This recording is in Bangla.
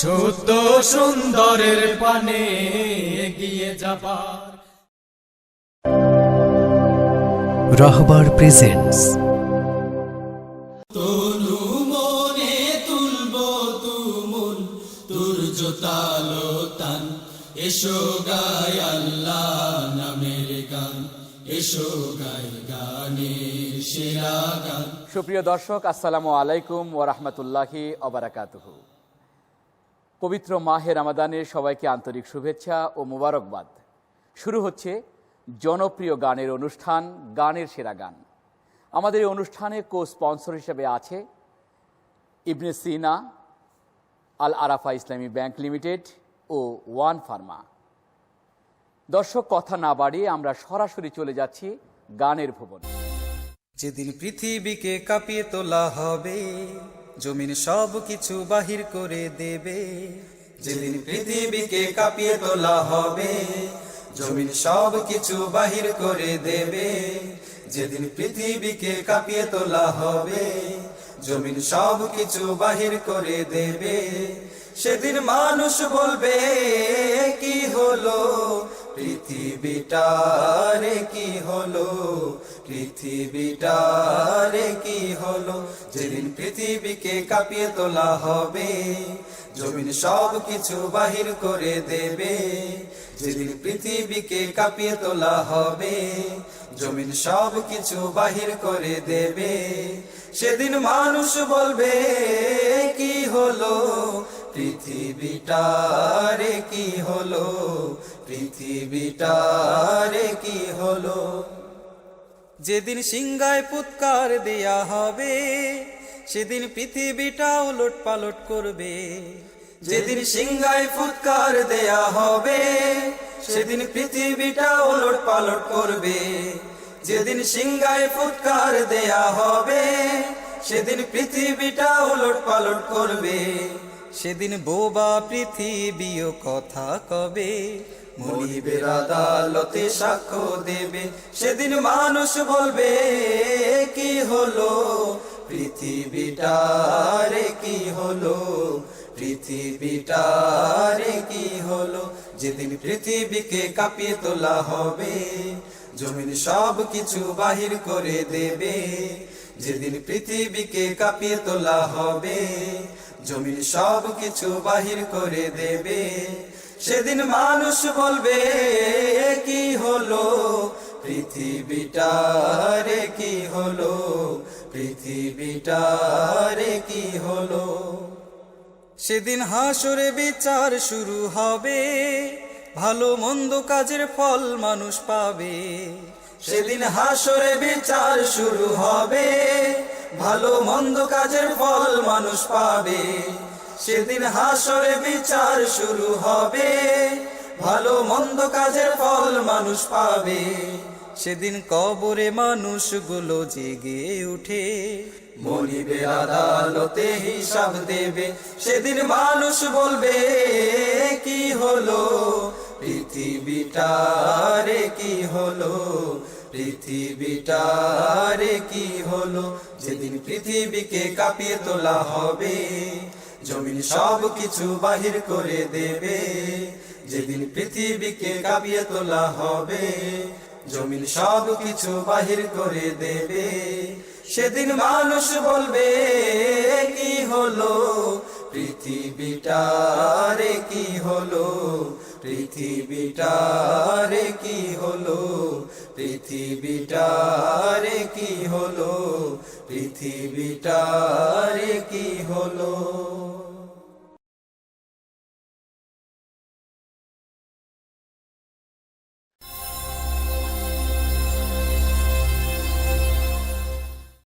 সত্য সুন্দরের পানে এগিয়ে যাবার। রাহবার প্রেজেন্টস তনু মনে তুলব তুমুল তান। এসো গায় আল্লাহ নামের গান। সুপ্রিয় দর্শক, আসসালামু আলাইকুম ও রহমতুল্লাহি অবরাকাতুহ পবিত্র মাহে রামাদানের সবাইকে আন্তরিক শুভেচ্ছা ও মুবারকবাদ। শুরু হচ্ছে জনপ্রিয় গানের অনুষ্ঠান, গানের সেরা গান। আমাদের এই অনুষ্ঠানে কো স্পন্সর হিসেবে আছে ইবনে সিনা আল আরাফা ইসলামী ব্যাংক লিমিটেড ও ওয়ান ফার্মা। দর্শক, কথা না বাড়িয়ে আমরা সরাসরি চলে যাচ্ছি গানের ভুবন। যেদিন পৃথিবীকে কাঁপিয়ে তোলা হবে, জমিন সব কিছু বাহির করে দেবে। যেদিন পৃথিবীকে কাঁপিয়ে তোলা হবে, জমিন সব কিছু বাহির করে দেবে। যেদিন পৃথিবীকে কাঁপিয়ে তোলা হবে, জমিন সব কিছু বাহির করে দেবে। সেদিন মানুষ বলবে, কি হলো? পৃথিবীটারে কি হলো? পৃথিবীটারে কি হলো? যেদিন পৃথিবীকে কাঁপিয়ে তোলা হবে, জমিন সব কিছু বাহির করে দেবে। যেদিন পৃথিবীকে কাঁপিয়ে তোলা হবে, জমিন সব কিছু বাহির করে দেবে। সেদিন মানুষ বলবে, কি হলো? পৃথিবীটারে কি হলো? পৃথিবীটারে কি হলো? যেদিন সিংহায় পুৎকার দেয়া হবে, সেদিন পৃথিবীটা উলট পালট করবে। যেদিন সিংহায় ফুৎকার দেয়া হবে, সেদিন পৃথিবীটা উলট পালট করবে। যেদিন সিংহায় ফুৎকার দেয়া হবে, সেদিন পৃথিবীটা উলট পালট করবে। সেদিন বোবা পৃথিবীও কথা কবে? মনিবের আদালতে সাক্ষ্য দেবে। সেদিন মানুষ বলবে, কি হলো? পৃথিবীটারে কি হলো? পৃথিবীটারে কি হলো? যেদিন পৃথিবীকে কাঁপিয়ে তোলা হবে, জমিন সব কিছু বাহির করে দেবে। যেদিন পৃথিবীকে কাঁপিয়ে তোলা হবে জমিন সব কিছু বাহির করে দেবে। সেদিন মানুষ বলবে কি হলো? পৃথিবীটারে কি হলো? পৃথিবীটারে কি হলো? সেদিন হাসরে বিচার শুরু হবে। ভালো মন্দ কাজের ফল মানুষ পাবে। সেদিন হাসরে বিচার শুরু হবে। ভালো মন্দ কাজের ফল মানুষ পাবে। সেদিন হাসরে বিচার শুরু হবে। ভালো মন্দ কাজের ফল মানুষ পাবে। সেদিন কবরে মানুষগুলো জেগে উঠে। মনিবে আদালতে হিসাব দেবে। সেদিন মানুষ বলবে, কি হলো? পৃথিবীটারে কি হলো? পৃথিবীটারে কি হলো? যেদিন পৃথিবীকে কাঁপিয়ে তোলা হবে, জমিন সব কিছু বাহির করে দেবে। যেদিন পৃথিবীকে কাঁপিয়ে তোলা হবে, জমিন সব কিছু বাহির করে দেবে। সেদিন মানুষ বলবে, কি হলো? পৃথিবীটারে কি হলো? পৃথিবীটারে কি হলো? পৃথিবীটারে কি হলো? পৃথিবীটারে কি হলো?